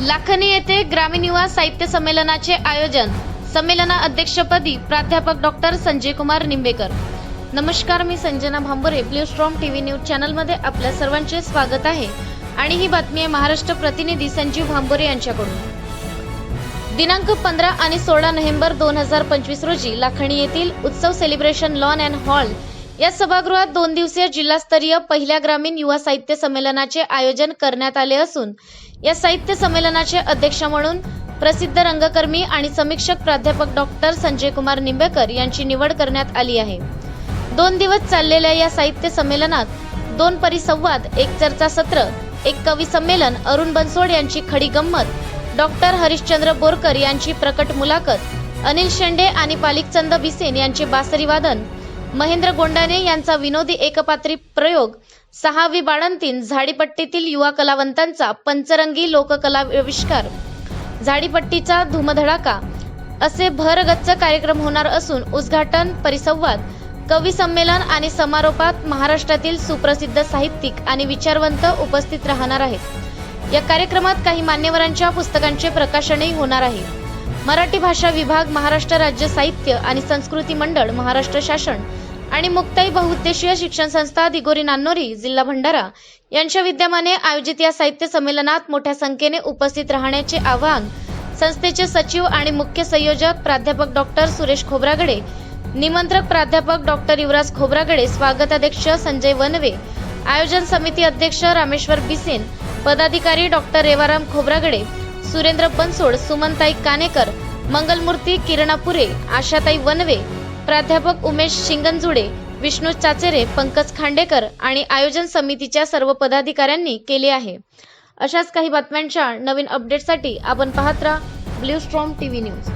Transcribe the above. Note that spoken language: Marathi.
लाखनी येथे ग्रामीण युवा साहित्य संमेलनाचे आयोजन. संमेलना अध्यक्षपदी प्राध्यापक डॉक्टर संजय कुमार निंबेकर. नमस्कार मी Sanjana Bhambare blue storm TV news चॅनलमध्ये आपल्या सर्वांचे स्वागत आहे. आणि ही बातमी आहे महाराष्ट्र प्रतिनिधी संजीव भांबोरे यांच्याकडून. दिनांक पंधरा आणि सोळा नोव्हेंबर दोन हजार पंचवीस रोजी लाखणी येथील उत्सव सेलिब्रेशन लॉन अँड हॉल या सभागृहात दोन दिवसीय जिल्हास्तरीय पहिल्या ग्रामीण युवा साहित्य संमेलनाचे आयोजन करण्यात आले असून या साहित्य संमेलनाचे अध्यक्ष म्हणून प्रसिद्ध रंगकर्मी आणि समीक्षक प्राध्यापक डॉक्टर संजय कुमार निंबेकर यांची निवड करण्यात आली आहे. दोन दिवस चाललेल्या या साहित्य संमेलनात दोन परिसंवाद एक चर्चा सत्र एक कवी संमेलन अरुण बनसोड यांची खडी गंमत डॉक्टर हरिश्चंद्र बोरकर यांची प्रकट मुलाखत अनिल शेंडे आणि पालिकचंद बिसेन यांचे बासरीवादन महेंद्र गोंडाने यांचा विनोदी एकपात्री प्रयोग सहावी बाळंतीन झाडीपट्टीतील युवा कलावंतांचा पंचरंगी लोककला आविष्कार. झाडीपट्टीचा धूमधडाका असे भरगच्च कार्यक्रम होणार असून उद्घाटन परिसंवाद कवी संमेलन आणि समारोपात महाराष्ट्रातील सुप्रसिद्ध साहित्यिक आणि विचारवंत उपस्थित राहणार आहेत. या कार्यक्रमात काही मान्यवरांच्या पुस्तकांचे प्रकाशनही होणार आहे. मराठी भाषा विभाग महाराष्ट्र राज्य साहित्य आणि संस्कृती मंडळ महाराष्ट्र शासन आणि मुक्ताई बहुउद्देशीय शिक्षण संस्था दिगोरी नान्नोरी जिल्हा भंडारा यांच्या विद्यमाने आयोजित या साहित्य संमेलनात मोठ्या संख्येने उपस्थित राहण्याचे आवाहन संस्थेचे सचिव आणि मुख्य संयोजक प्राध्यापक डॉक्टर सुरेश खोब्रागडे निमंत्रक प्राध्यापक डॉक्टर युवराज खोब्रागडे स्वागताध्यक्ष संजय वनवे आयोजन समिती अध्यक्ष रामेश्वर बिसेन पदाधिकारी डॉक्टर रेवाराम खोब्रागडे सुरेंद्र बनसोड सुमनताई कानेकर मंगलमूर्ती किरणापुरे आशाताई वनवे प्राध्यापक उमेश शिंगणजुडे विष्णू चाचेरे पंकज खांडेकर आणि आयोजन समितीच्या सर्व पदाधिकाऱ्यांनी केले आहे. अशाच काही बातम्यांच्या नवीन अपडेटसाठी आपण पाहत राहा ब्ल्यू स्ट्रॉम टीव्ही न्यूज.